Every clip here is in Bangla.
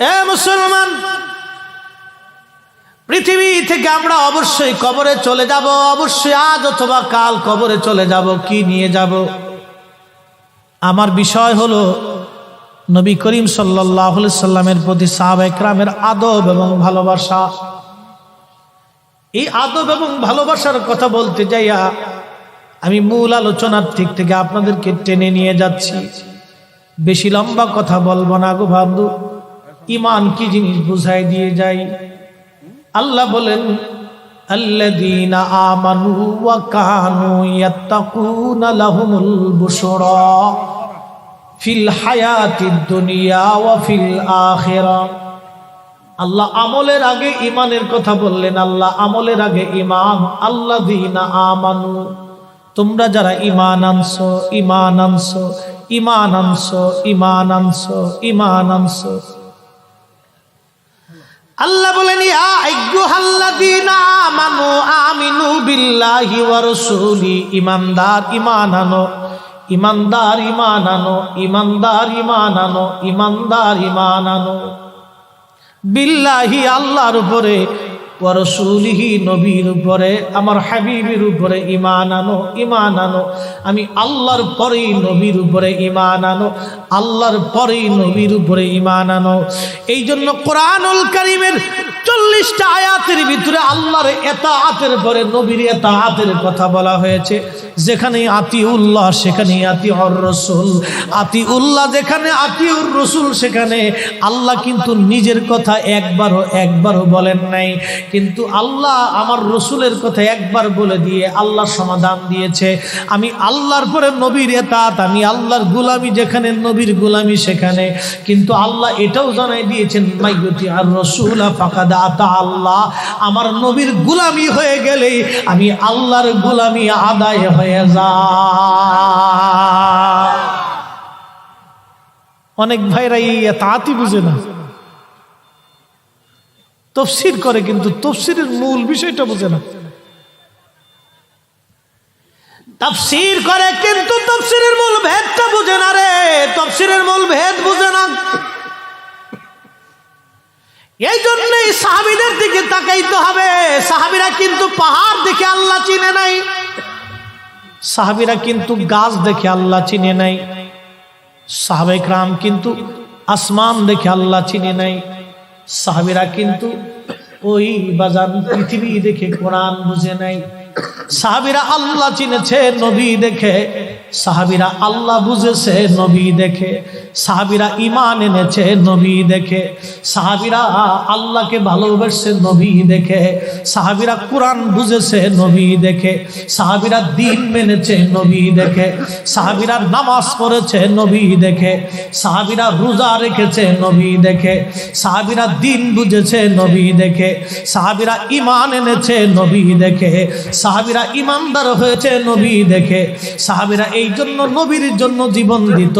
মুসলমান, পৃথিবী থেকে আমরা অবশ্যই কবরে চলে যাব, অবশ্যই আজ অথবা কাল কবরে চলে যাব, কি নিয়ে যাব? আমার বিষয় হলো, নবী করিম সাল্লাহ সাল্লামের প্রতি সাহাবা একরামের আদব এবং ভালোবাসা। এই আদব এবং ভালোবাসার কথা বলতে যাইয়া আমি মূল আলোচনার দিক থেকে আপনাদেরকে টেনে নিয়ে যাচ্ছি। বেশি লম্বা কথা বলব না গো বান্ধু। ইমান কি জিনিস বুঝাই দিয়ে যাই আল্লাহ বলেন الذين آمنوا وكانوا يتقون لهم البشرى في الحياة الدنيا وفي الآخرة আল্লাহ আমলের আগে ইমানের কথা বললেন আল্লাহ আমলের আগে ইমান আল্লাহ দিনা আমানু তোমরা যারা ইমান আনছো ইমান আনছো ইমান আনছো ইমান আনছো ইমান আনছো আল্লাহ বলেন আমানু আমিনু বিল্লাহি ওয়া রাসূলি, ইমানদার ঈমান আনো, ইমানদার ঈমান আনো, ইমানদার ঈমান আনো, ইমানদার ঈমান আনো। বিল্লাহি, আল্লাহর উপরে ওয়া রাসূলিহি নবীর উপরে, আমার হাবিবের উপরে ইমান আনো ইমান আনো। আমি আল্লাহর পরেই নবীর উপরে ইমান আনো, আল্লাহর পরেই নবীর উপরে ইমান আনো। এই জন্য কোরআনুল কারীমের চল্লিশটা আয়াতের ভিতরে আল্লাহর এতাআতের পরে নবীর এতাআতের কথা বলা হয়েছে। যেখানে আতি উল্লাহ সেখানে আতি হর রসুল। আতি উল্লাহ যেখানে আতি আতিউর রসুল সেখানে। আল্লাহ কিন্তু নিজের কথা একবারও একবারও বলেন নাই। কিন্তু আল্লাহ আমার রসুলের কথা একবার বলে দিয়ে আল্লাহ সমাধান দিয়েছে। আমি আল্লাহর পরে নবীর এতাত, আমি আল্লাহর গুলামি যেখানে, নবীর গুলামি সেখানে। কিন্তু আল্লাহ এটাও জানাই দিয়েছেন মাইয়তি আর রসুল ফাঁকাদা আতা আল্লাহ। আমার নবীর গুলামি হয়ে গেলেই আমি আল্লাহর গুলামি আদায় হয়ে যা অনেক ভাইরা এই তাঁতি বুঝে না। তফসির করে, কিন্তু তফসিরের মূল বিষয়টা বোঝে না। তফসির করে, কিন্তু তফসিরের মূল ভেদটা বুঝে না রে। তফসিরের মূল ভেদ বুঝে না। এই জন্যই সাহাবিদের দিকে তাকাইতে হবে। সাহাবিরা কিন্তু পাহাড় দেখে আল্লাহ চিনে নাই। সাহাবিরা কিন্তু গাছ দেখে আল্লাহ চিনে নাই। সাহাবেক রাম কিন্তু আসমান দেখে আল্লাহ চিনে নাই। সাহাবিরা কিন্তু ওই বাজার পৃথিবী দেখে কোরআন বুঝে নাই সাহাবিরা আল্লাহ চিনেছে নবী দেখে সাহাবিরা আল্লাহ বুঝেছে নবী দেখে সাহাবিরা ইমান এনেছে নবী দেখে সাহাবিরা আল্লাহকে ভালোবেসে নবী দেখে সাহাবিরা কোরআন বুঝেছে নবী দেখে সাহাবিরা দিন মেনেছে নবী দেখে সাহাবিরা নামাজ পড়েছে নবী দেখে সাহাবিরা রোজা রেখেছে নবী দেখে সাহাবিরা দিন বুঝেছে নবী দেখে সাহাবিরা ইমান এনেছে নবী দেখে সাহাবিরা ইমানদার হয়েছে, নবী দেখে। সাহাবিরা এই জন্য নবীর জন্য জীবন দিত,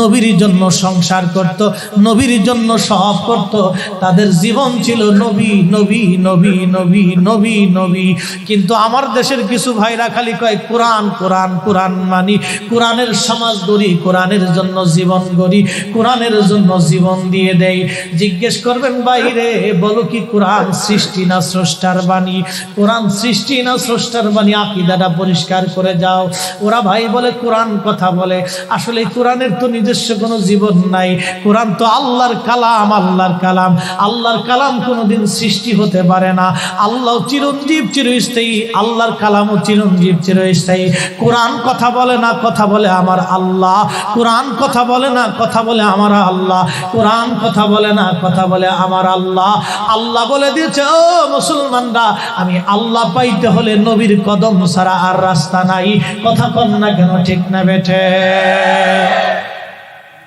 নবীর জন্য সংসার করত, নবীর জন্য সব করত। তাদের জীবন ছিল নবী নবী নবী নবী নবী নবী। কিন্তু আমার দেশের কিছু ভাইরা খালি কয়, কোরআন কোরআন কোরআন মানি, কোরআনের সমাজ গড়ি, কোরআনের জন্য জীবন গড়ি, কোরআনের জন্য জীবন দিয়ে দেয় জিজ্ঞেস করবেন বাইরে বলো কি কোরআন সৃষ্টি না স্রষ্টার বাণী? কোরআন সৃষ্টি না স্রষ্টার বাণী আকিদাটা পরিষ্কার করে যাও। ওরা ভাই বলে, কোরআন কথা বলে। আসলে কোরআনের তো নিজস্ব কোনো জীবন নাই। কোরআন তো আল্লাহর কালাম আল্লাহর কালাম। আল্লাহর কালাম কোনোদিন সৃষ্টি হতে পারে না। আল্লাহ চিরঞ্জীব চিরস্থায়ী, আল্লাহর কালামও চিরঞ্জীব চিরস্থায়ী। কোরআন কথা বলে না, কথা বলে আমার আল্লাহ। কোরআন কথা বলে না, কথা বলে আমার আল্লাহ। কোরআন কথা বলে না, কথা বলে আমার আল্লাহ। আল্লাহ বলে দিয়েছে, ও মুসলমানরা, আমি আল্লাহ পাইতে হলে নবীর কদম সারা আর রাস্তা নাই। কথা কন না কেন, ঠিক না বেঠে?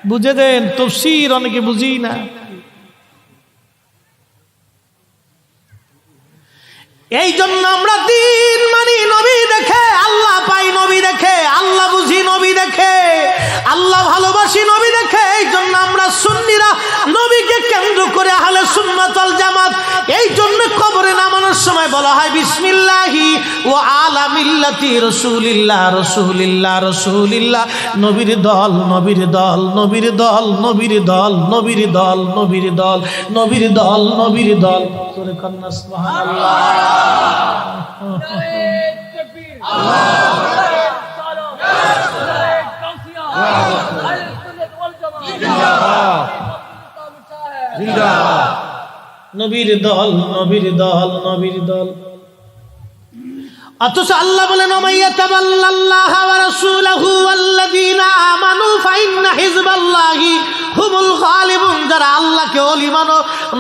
বুঝে দেন, তফসির অনেকে বুঝি না। এই জন্য আমরা দিন মানি নবী দেখে আল্লাহ পাই নবী দেখে, আল্লাহ বুঝি নবী দেখে, আল্লাহ ভালোবাসি নবী দেখে এই জন্য আমরা সুন্নিরা নবীকে কেন্দ্র করে আহলে সুন্নাতল জামাত এই জন্য কবরে নামানোর সময় বলা হয়, বিসমিল্লাহি ও আলামিল্লাতি রসুলিল্লাহ রসুলিল্লাহ রসুলিল্লাহ। নবীর দল নবীর দল নবীর দল নবীর দল নবীর দল নবীর দল নবীর দল নবীর দল। কন্যা, সুবহানাল্লাহ। নবীর দল নবীর দল নবীর দল। অথচ আল্লাহ বলেন ওমাইয়া হুমুল গালিবুন, যারা আল্লাহকে ওলি মানো,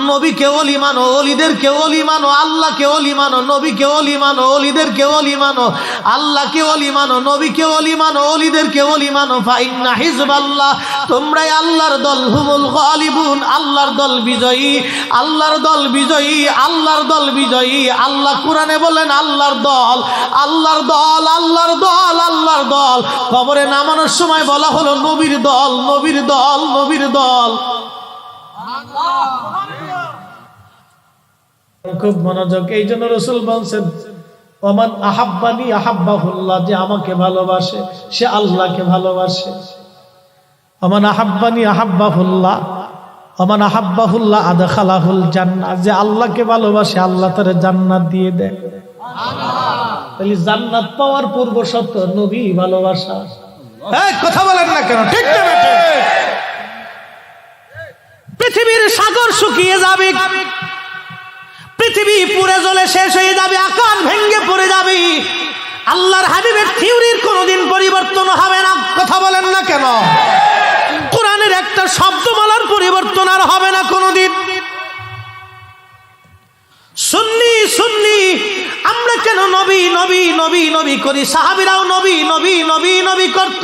নবীকে ওলি মানো ওলিদেরকে ওলি মানো, আল্লাহকে ওলি মানো, নবীকে ওলি মানো ওলিদেরকে ওলি মানো, আল্লাহকে ওলি মানো, নবীকে ওলি মানো ওলিদেরকে ওলি মানো, ফাইন্না হিজবাল্লাহ, তোমরাই আল্লাহর দল, হুমুল গালিবুন, আল্লাহর দল বিজয়ী, আল্লাহর দল বিজয়ী, আল্লাহর দল বিজয়ী, আল্লাহ কোরআনে বলেন, আল্লাহর দল আল্লাহর দল আল্লাহর দল আল্লাহর দল, কবরে নামানোর সময় বলা হলো, নবীর দল নবীর দল, নবীর দল। খুব মনোযোগ। এই জন্য রসুল বলছেন ওমান আহাব্বানি আহাব্বাহুল্লাহ যে আমাকে ভালোবাসে সে আল্লাহকে ভালোবাসে। ওমান আহাব্বানি আহাব্বাহুল্লাহ ওমান আহাব্বাহুল্লাহ আদখালাহুল জান্নাত যে আল্লাহকে ভালোবাসে আল্লাহ তারে জান্নাত দিয়ে দেয়। তাহলে জান্নাত পাওয়ার পূর্ব সত্য নবী ভালোবাসা। কথা বলেন না কেন ঠিক না বেঠে? পৃথিবীর সাগর শুকিয়ে যাবে। পৃথিবী পুরে জলে শেষ হয়ে যাবে, আকাশ ভেঙ্গে পড়ে যাবে। আল্লাহর হাবিবের থিওরির কোনোদিন পরিবর্তন হবে না, কথা বলেন না কেন? কোরআনের একটা শব্দমালার পরিবর্তন আর হবে না কোনোদিন। সুন্নি সুন্নি, আমরা কেন নবী নবী নবী নবী করি? সাহাবিরাও নবী নবী নবী নবী করত।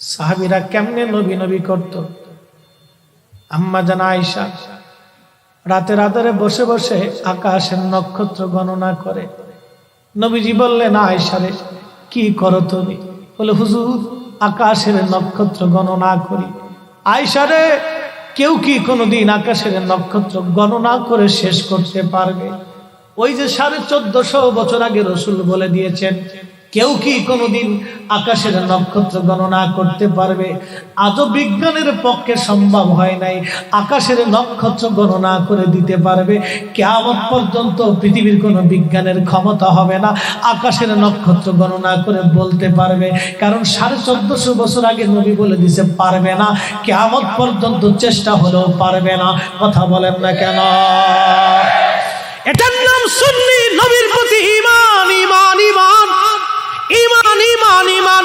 সাহাবিরা কেমনে নবী নবী করত? আম্মা জানা আয়সা রাতের আধারে বসে বসে আকাশের নক্ষত্র গণনা করে। নবীজি বললেন আয়সারে কি করো তুমি? বলে, হুজুর, আকাশের নক্ষত্র গণনা করি। আয়সারে কেউ কি কোনোদিন আকাশের নক্ষত্র গণনা করে শেষ করতে পারবে? ওই যে সাড়ে চোদ্দশো বছর আগে রসুল বলে দিয়েছেন কেউ কি কোনোদিন আকাশের নক্ষত্র গণনা করতে পারবে? আজও বিজ্ঞানের পক্ষে সম্ভব হয় নাই আকাশের নক্ষত্র গণনা করে দিতে পারবে। কেমন পর্যন্ত পৃথিবীর কোনো বিজ্ঞানের ক্ষমতা হবে না আকাশের নক্ষত্র গণনা করে বলতে পারবে। কারণ সাড়ে চোদ্দশো বছর আগে নবী বলে দিছে পারবে না। কেমন পর্যন্ত চেষ্টা হলেও পারবে না। কথা বলেন না কেন? এটার নাম সুন্নি নবীর প্রতি ইমান ইমান ইমান ইমান ইমান ইমান।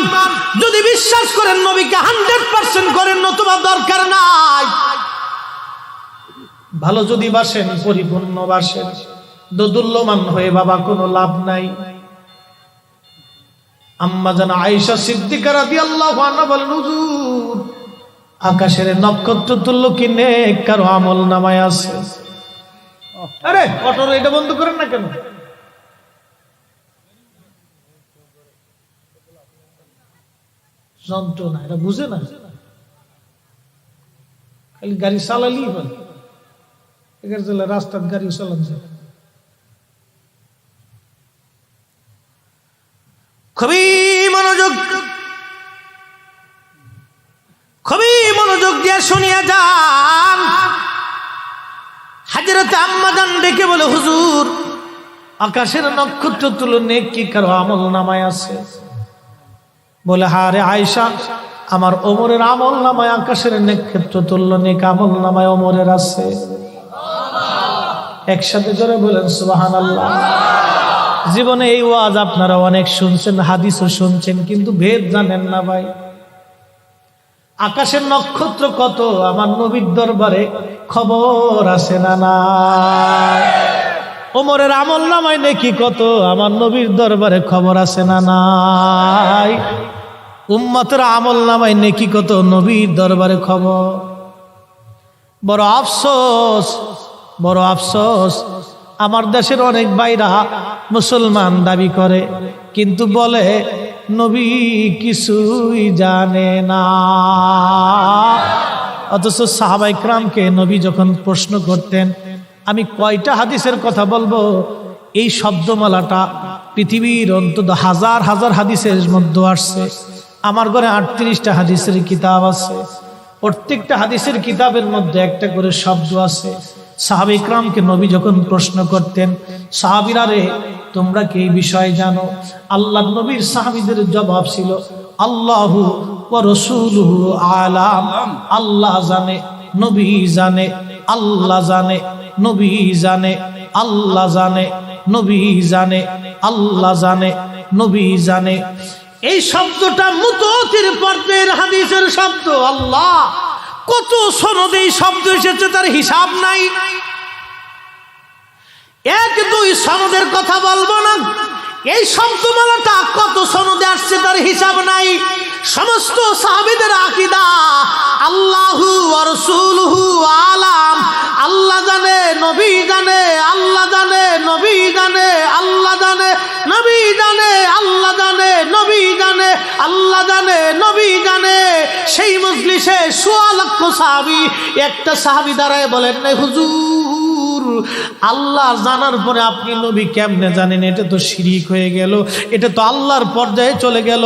যদি বিশ্বাস করেন নবীকে হান্ড্রেড পার্সেন্ট করেন নতুবা দরকার নাই। ভালো যদি বাসেন পরিপূর্ণ বাসেন। দোদুল্যমান হয়ে বাবা কোনো লাভ নাই। আম্মা জানা আয়েশা সিদ্দিকা রাদিয়াল্লাহু আনহা বলেন হুজুর আকাশের নক্ষত্র তুল্য কিনে কারও আমল নামায় আছে? আরে অটোর এটা বন্ধ করেন না কেন? যন্ত্রণা এটা বুঝে না খালি গাড়ি চালালি বলে এগার জেলা রাস্তার গাড়ি চালান যায়। খুবই মনোযোগ খুবই মনোযোগ দিয়ে শুনিয়া যান। হাজরতে আম্মাদান ডেকে বলে, হুজুর, আকাশের নক্ষত্র তুলনে কি কারও আমল নামায় আছে? বলে, হারে আয়সা আমার ওমরের আমল নামায় আকাশের নক্ষত্র তুল্য নেক আমল নামায় ওমরের আছে। একসাথে জোরে বলেন সুবাহান আল্লাহ জীবনে এই ওয়াজ আপনারা অনেক শুনছেন, হাদিসও শুনছেন, কিন্তু ভেদ জানেন না ভাই। আকাশের নক্ষত্র কত? আমার নবীর দরবারে খবর আছে না না ওমরের আমল নামায় নাকি কত? আমার নবীর দরবারে খবর আছে না নাই? উম্মতের আমল নামায় নাকি কত? নবীর দরবারে খবর। বড় আফসোস বড় আফসোস। আমার দেশের অনেক বাইরা মুসলমান দাবি করে, কিন্তু বলে, নবী কিছুই জানে না। অথচ সাহাবাই ক্রামকে নবী যখন প্রশ্ন করতেন আমি কয়টা হাদিসের কথা বলব? এই শব্দমালাটা পৃথিবীর অন্তত হাজার হাজার হাদিসের মধ্যে আসছে। আমার ঘরে আটত্রিশটা হাদিসের কিতাব আছে। প্রত্যেকটা হাদিসের কিতাবের মধ্যে একটা করে শব্দ আছে। সাহাবি ইকরামকে নবী যখন প্রশ্ন করতেন, সাহাবিরা রে, তোমরা কি এই বিষয়ে জানো? আল্লাহ নবীর সাহাবিদের জবাব ছিল, আল্লাহু রসুলহু আলাম। আল্লাহ জানে, নবী জানে, আল্লাহ জানে। নবী জানে, আল্লাহ জানে, নবী জানে, আল্লাহ জানে, নবী জানে। এই শব্দটা মুতির পর্বের হাদিসের শব্দ, আল্লাহ। কত সনদে এই শব্দ এসেছে তার হিসাব নাই। এক দুই সনদের কথা বলব না। এই শব্দমালাটা কত সনদে আসছে তার হিসাব নাই। সমস্ত সাহাবিদের আকিদা, আল্লাহু রসুলহু আলাম। আল্লাহ জানে, নবী জানে, আল্লাহ জানে, নবী জানে, আল্লাহ জানে, নবী জানে, আল্লাহ জানে, নবী জানে, আল্লাহ জানে, নবী জানে। সেই মজলিসে সোয়া লক্ষ সাহাবি, একটা সাহাবি দাঁড়ায় বলেন না হুজুর, আল্লাহ জানার পরে আপনি নবী কেমনে জানেন? এটা তো শিরিক হয়ে গেল, এটা তো আল্লাহর পর্যায়ে চলে গেল।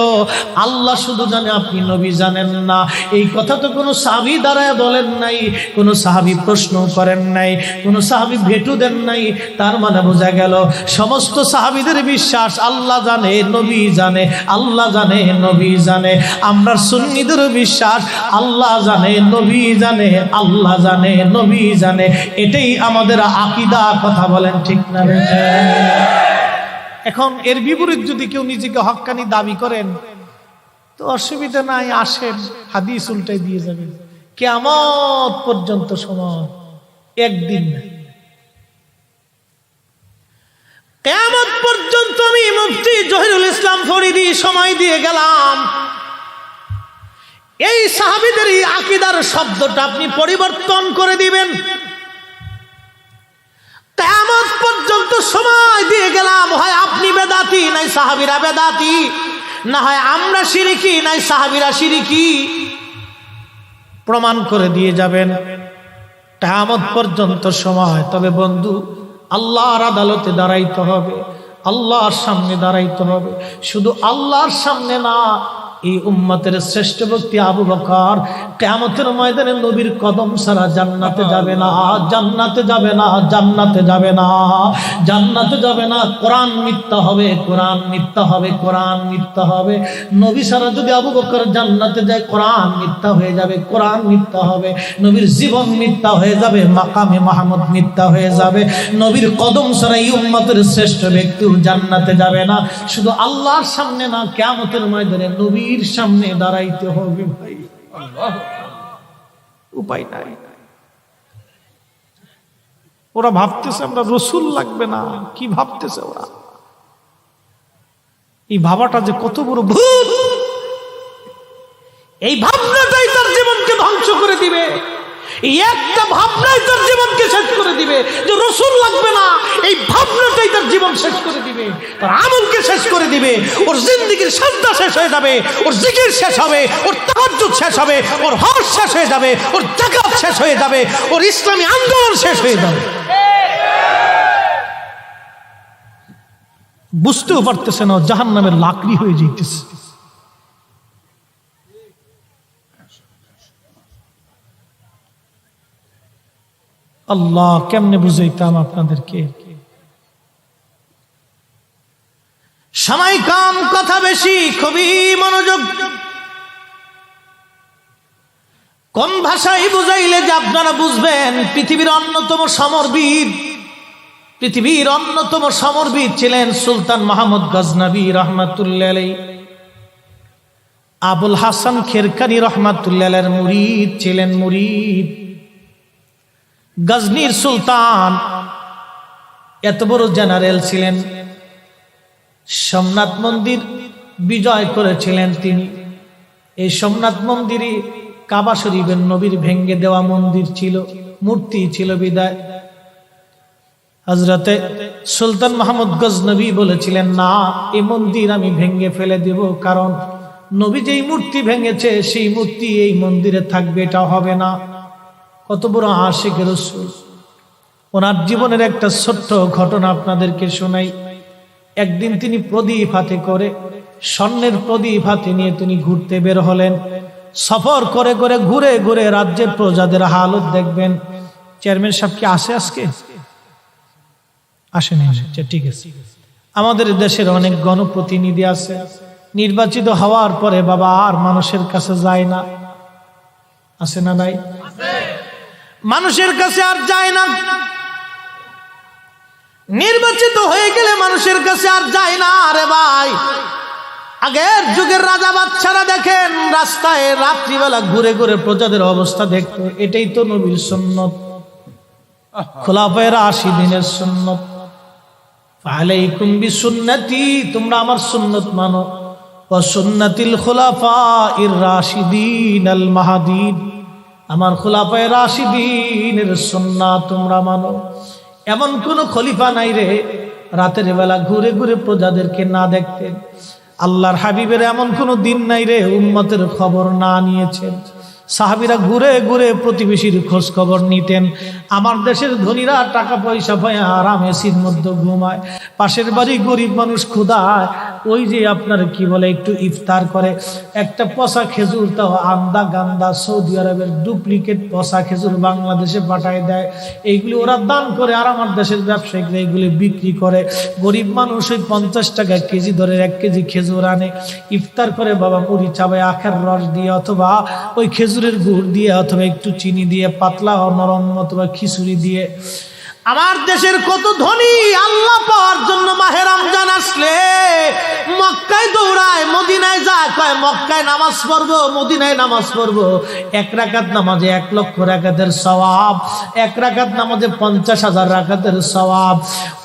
আল্লাহ শুধু জানে আপনি নবী জানেন না। এই কথা তো কোনো সাহাবি দ্বারায় বলেন নাই, কোনো সাহাবি প্রশ্ন করেন নাই, কোনো সাহাবি ভেটু দেন নাই। তার মানে বোঝা গেল, সমস্ত সাহাবিদের বিশ্বাস আল্লাহ জানে, নবী জানে, আল্লাহ জানে, নবী জানে। আমরা সুন্নিদের বিশ্বাস, আল্লাহ জানে, নবী জানে, আল্লাহ জানে, নবী জানে। এটাই আমাদের আকিদা কথা বলেন ঠিক না এখন এর বিপরীত যদি কেউ নিজেকে হক্কানি দাবি করেন, তো অসুবিধা নাই, আসেন, হাদিস উল্টাই দিয়ে যাবেন। কেমন পর্যন্ত সময় একদিন কেমন পর্যন্ত আমি মুফতি জহিরুল ইসলাম ফরিদি সময় দিয়ে গেলাম। এই সাহাবিদের এই আকিদার শব্দটা আপনি পরিবর্তন করে দিবেন। কেমন পর্যন্ত সময় দিয়ে গেলাম। হয় আপনি বেদাতি, নাই সাহাবিরা বেদাতি। না হয় আমরা সিরিকি, নাই সাহাবিরা সিরিকি। প্রমাণ করে দিয়ে যাবেন। কেমন পর্যন্ত সময়। তবে বন্ধু, আল্লাহর আদালতে দাঁড়াইতে হবে। আল্লাহর সামনে দাঁড়াইতে হবে। শুধু আল্লাহর সামনে না এই উম্মতের শ্রেষ্ঠ ব্যক্তি আবু বকর কেমতের ময়দানে নবীর কদম সারা জান্নাতে যাবে না, জান্নাতে যাবে না, জান্নাতে যাবে না, জান্নাতে যাবে না। কোরআন মিথ্যা হবে, কোরআন মিথ্যা হবে, কোরআন মিথ্যা হবে। নবী সারা যদি আবু বকর জান্নাতে যায়, কোরআন মিথ্যা হয়ে যাবে, কোরআন মিথ্যা হবে। নবীর জীবন মিথ্যা হয়ে যাবে, মাকামে মাহমুদ মিথ্যা হয়ে যাবে। নবীর কদম সারা এই উম্মতের শ্রেষ্ঠ ব্যক্তিও জান্নাতে যাবে না। শুধু আল্লাহর সামনে না কেমতের ময়দানে নবীর সামনে দাঁড়াইতে হবে ভাই। উপায় নাই। ওরা ভাবতেছে আমরা রসুল লাগবে না। কি ভাবতেছে ওরা? এই ভাবাটা যে কত বড় ভুল! এই ভাবনাটাই তার জীবনকে ধ্বংস করে দিবে। একটা ভাবনাই তার জীবনকে শেষ করে দিবে যে রসুন লাগবে না, এই ভাবনাটাই তার জীবন শেষ করে দিবে। তার আমলকে শেষ করে দিবে, ওর জিন্দিগির সাজদা শেষ হয়ে যাবে, ওর জিকির শেষ হবে, ওর তাহাজ্জুদ শেষ হবে, ওর হজ শেষ হয়ে যাবে, ওর জাকাত শেষ হয়ে যাবে, ওর ইসলামী আন্দোলন শেষ হয়ে যাবে। বুঝতেও পারতেছে না জাহান নামের লাকড়ি হয়ে যেতেছে আল্লাহ কেমনে বুঝাইতাম আপনাদেরকে? সময় কম কথা বেশি, খুবই মনোযোগ। কম ভাষায় বুঝাইলে যে আপনারা বুঝবেন, পৃথিবীর অন্যতম সমরবীর। পৃথিবীর অন্যতম সমরবীর ছিলেন সুলতান মাহমুদ গজনবী রহমাতুল্লাহ আবুল হাসান খেরকানি রহমাতুল্লাহ মুরিদ ছিলেন মুরিদ। গজনির সুলতান। এত বড় জেনারেল ছিলেন। সোমনাথ মন্দির বিজয় করেছিলেন তিনি। এই সোমনাথ মন্দিরে কাবা শরীফের নবীর ভেঙ্গে দেওয়া মন্দির ছিল, মূর্তি ছিল বিদায়। হজরতে সুলতান মাহমুদ গজনবী বলেছিলেন, না, এই মন্দির আমি ভেঙ্গে ফেলে দেব, কারণ নবী যেই মূর্তি ভেঙেছে, সেই মূর্তি এই মন্দিরে থাকবে, এটা হবে না। কত বড় আশেখ রসুল। ওনার জীবনের একটা ছোট্ট ঘটনা আপনাদেরকে শোনাই। একদিন তিনি প্রদীপ হাতে করে, স্বর্ণের প্রদীপ হাতে নিয়ে তিনি ঘুরতে বের হলেন। সফর করে করে ঘুরে ঘুরে রাজ্যের প্রজাদের হালত দেখবেন। চেয়ারম্যান সাহেব কি আসে আজকে? আসেনি আচ্ছা ঠিক আছে। আমাদের দেশের অনেক গণপ্রতিনিধি আছে। নির্বাচিত হওয়ার পরে বাবা আর মানুষের কাছে যায় না। আসে না নাই? মানুষের কাছে আর যায় না। নির্বাচিত হয়ে গেলে মানুষের কাছে আর যায় না, আরে ভাই। আগের যুগের রাজা বাচ্চারা দেখেন, রাস্তায় রাত্রিবেলা ঘুরে ঘুরে প্রজাদের অবস্থা দেখতো। এটাই তো নবীর সুন্নত। খোলাফের আশি দিনের সুন্নত। আলাইকুম বিসুন্নতি, তোমরা আমার সুন্নত মানো। ও সুন্নতিল খোলাফা ইর রাশিদিন আল মাহাদিন। আমার খোলাফায় রাশিদিনের সন্না তোমরা মানো। এমন কোন খলিফা নাই রে, রাতের বেলা ঘুরে ঘুরে প্রজাদেরকে না দেখতেন আল্লাহর হাবিবের এমন কোনো দিন নাই রে, উম্মতের খবর না নিয়েছেন। সাহাবিরা ঘুরে ঘুরে প্রতিবেশীর খোঁজ খবর নিতেন। আমার দেশের ধনীরা টাকা পয়সা পায় আরাম এসির মধ্যে ঘুমায়। পাশের বাড়ি গরিব মানুষ ক্ষুদায় ওই যে আপনার কি বলে, একটু ইফতার করে। একটা পচা খেজুর তাও আন্দা গান্দা সৌদি আরবের ডুপ্লিকেট পচা খেজুর বাংলাদেশে পাঠায় দেয়। এইগুলি ওরা দান করে আর আমার দেশের ব্যবসায়ীরা এইগুলি বিক্রি করে। গরিব মানুষ ওই পঞ্চাশ টাকা কেজি ধরে এক কেজি খেজুর আনে। ইফতার করে বাবা মুড়ি চাবায় আখের রস দিয়ে অথবা ওই খেজুরের গুড় দিয়ে অথবা একটু চিনি দিয়ে পাতলা নরম অথবা খিচুড়ি দিয়ে আমার দেশের কত ধনী আল্লাহ পাওয়ার জন্য মাহে রমজান আসলে। মক্কায় দৌড়ায়, মদিনায় যায়, কয়, মক্কায় নামাজ পড়ব, মদিনায় নামাজ পড়ব। এক রাকাত নামাজে এক লক্ষ রাকাতের সওয়াব, এক রাকাত নামাজে পঞ্চাশ হাজার রাকাতের সওয়াব।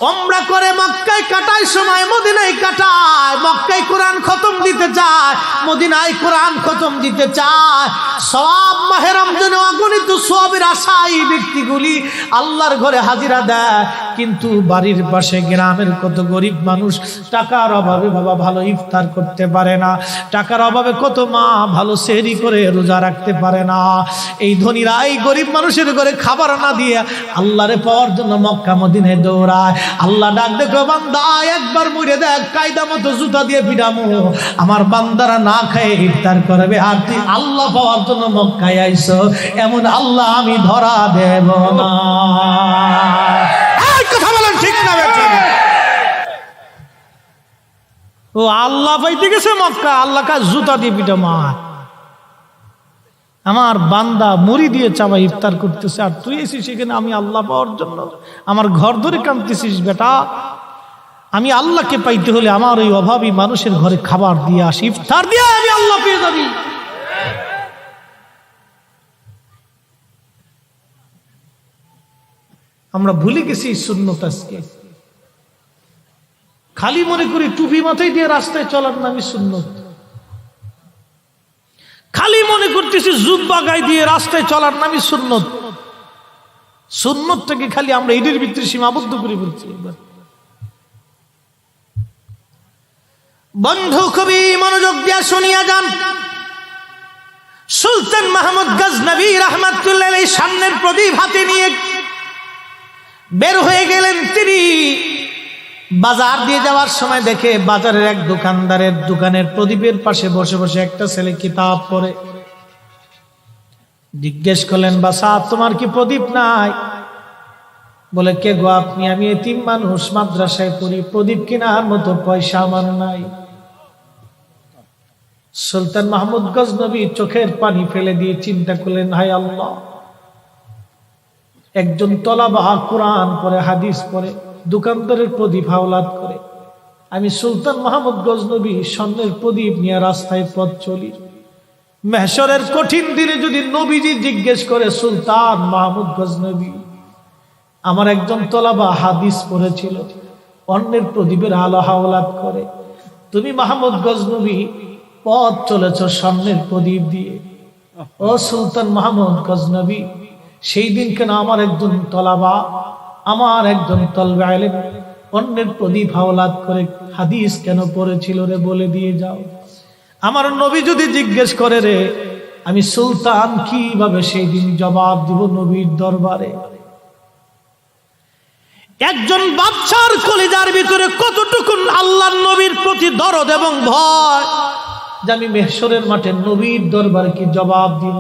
ওমরা করে মক্কায় কাটায়, সময় মদিনায় কাটায়। মক্কায় কোরআন খতম দিতে চায়, মদিনায় কোরআন খতম দিতে চায়। সওয়াব মাহে রমজানে অগণিত সওয়াবের আশাই ব্যক্তিগুলি আল্লাহর ঘরে হাজিরা দেয় কিন্তু বাড়ির পাশে গ্রামের কত গরিব মানুষ টাকার অভাবে বাবা ভালো ইফতার করতে পারে না, টাকার অভাবে কত মা ভালো সেরি করে রোজা রাখতে পারে না। এই ধনীরা, এই গরিব মানুষের ঘরে খাবার না দিয়ে আল্লাহরে পাওয়ার জন্য মক্কা মদিনে দৌড়ায়। আল্লাহ ডাক দেখো, বান্দা, একবার মরে দেখ, কায়দা মতো জুতা দিয়ে পিডামো আমার বান্দারা না খায় ইফতার করবে, আর তুই আল্লাহ পাওয়ার জন্য মক্কায় আইসো। এমন আল্লাহ আমি ধরা দেব না এই কথা বলেন ঠিক না বেঠিক? ও আল্লাহ পাইতে গেছে মক্কা, আল্লাহ কা জুতা দিয়ে পিটা মা আমার বান্দা মুড়ি দিয়ে চাবা ইফতার করতেছে, আর তুই এসিস সেখানে আমি আল্লাহ পাওয়ার জন্য আমার ঘর ধরে কাঁদতেছিস বেটা। আমি আল্লাহকে পাইতে হলে আমার ওই অভাবী মানুষের ঘরে খাবার দিয়ে আসি, ইফতার দিয়ে আমি আল্লাহ পেয়ে যাবি। আমরা ভুলে গেছি শূন্যত খালি মনে করি টুপি মাথায় দিয়ে রাস্তায় চলার নামই সুন্নত। খালি মনে করতেছি জুব্বা গায়ে দিয়ে রাস্তায় চলার নামই সুন্নত। সুন্নতটাকে খালি আমরা ঈদের ভিতরে সীমাবদ্ধ করে একবার বন্ধু খুবই মনোযোগ দিয়া শুনিয়া যান। সুলতান মাহমুদ গজনবী রহমতুল্লাহ সামনের প্রদীপ হাতে নিয়ে বের হয়ে গেলেন তিনি বাজার দিয়ে যাওয়ার সময় দেখে বাজারের এক দোকানদারের দোকানের প্রদীপের পাশে বসে বসে একটা ছেলে কিতাব পড়ে। জিজ্ঞেস করলেন বাসা তোমার কি প্রদীপ নাই? বলে, কে গো আপনি? আমি এতিম মানুষ, মাদ্রাসায় পড়ি, প্রদীপ কেনার মতো পয়সা আমার নাই। সুলতান মাহমুদ গজনবী চোখের পানি ফেলে দিয়ে চিন্তা করলেন, হাই আল্লাহ! একজন তলাবা কোরআন পরে হাদিস পরে দোকানদারের প্রদীপ হাওলাত করে। আমি সুলতান মাহমুদ গজনবী স্বর্ণের প্রদীপ নিয়ে রাস্তায় পথ চলি। মেহসরের কঠিন দিনে যদি নবীজি জিজ্ঞেস করে, সুলতান মাহমুদ গজনবী, আমার একজন তলাবা হাদিস পড়েছিল, অন্যের প্রদীপের আলো হাওলাত করে। তুমি মাহমুদ গজনবী, পথ চলেছ স্বর্ণের প্রদীপ দিয়ে। ও সুলতান মাহমুদ গজনবী, সেই দিন কেন আমার একজন তলাবা আমার একজন তলবে অন্যের প্রদীপ হাওলাত করে হাদিস কেন পড়েছিল রে বলে দিয়ে যাও। আমার নবী যদি জিজ্ঞেস করে রে, আমি সুলতান কীভাবে সেই দিন জবাব দিব নবীর দরবারে? একজন বাচ্চার কলিজার ভিতরে কতটুকুন আল্লাহ নবীর প্রতি দরদ এবং ভয়, যে আমি মেহসরের মাঠে নবীর দরবার কি জবাব দিব,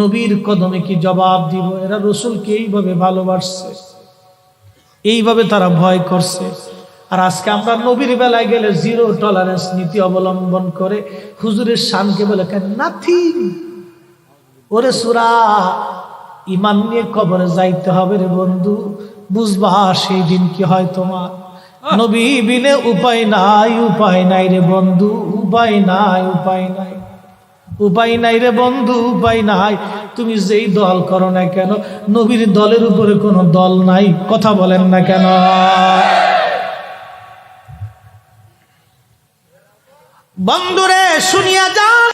নবীর কদমে কি জবাব দিব? এরা রসুলকে এইভাবে ভালোবাসছে। এইভাবে তারা ভয় করছে। আর আজকে আমরা নবীর বেলায় গেলে জিরো টলারেন্স নীতি অবলম্বন করে হুজুরের শানকে বলে নাথিং ওরে সুরা ইমান নিয়ে কবরে যাইতে হবে রে বন্ধু। বুঝবা সেই দিন কি হয় তোমার? নবী বিনে উপায় নাই উপায় নাই রে বন্ধু, উপায় নাই উপায় নাই। উপায় নাই রে বন্ধু, উপায় নাই। তুমি যেই দল করো না কেন, নবীর দলের উপরে কোনো দল নাই, কথা বলেন না কেন? বন্ধুরে, শুনিয়া যান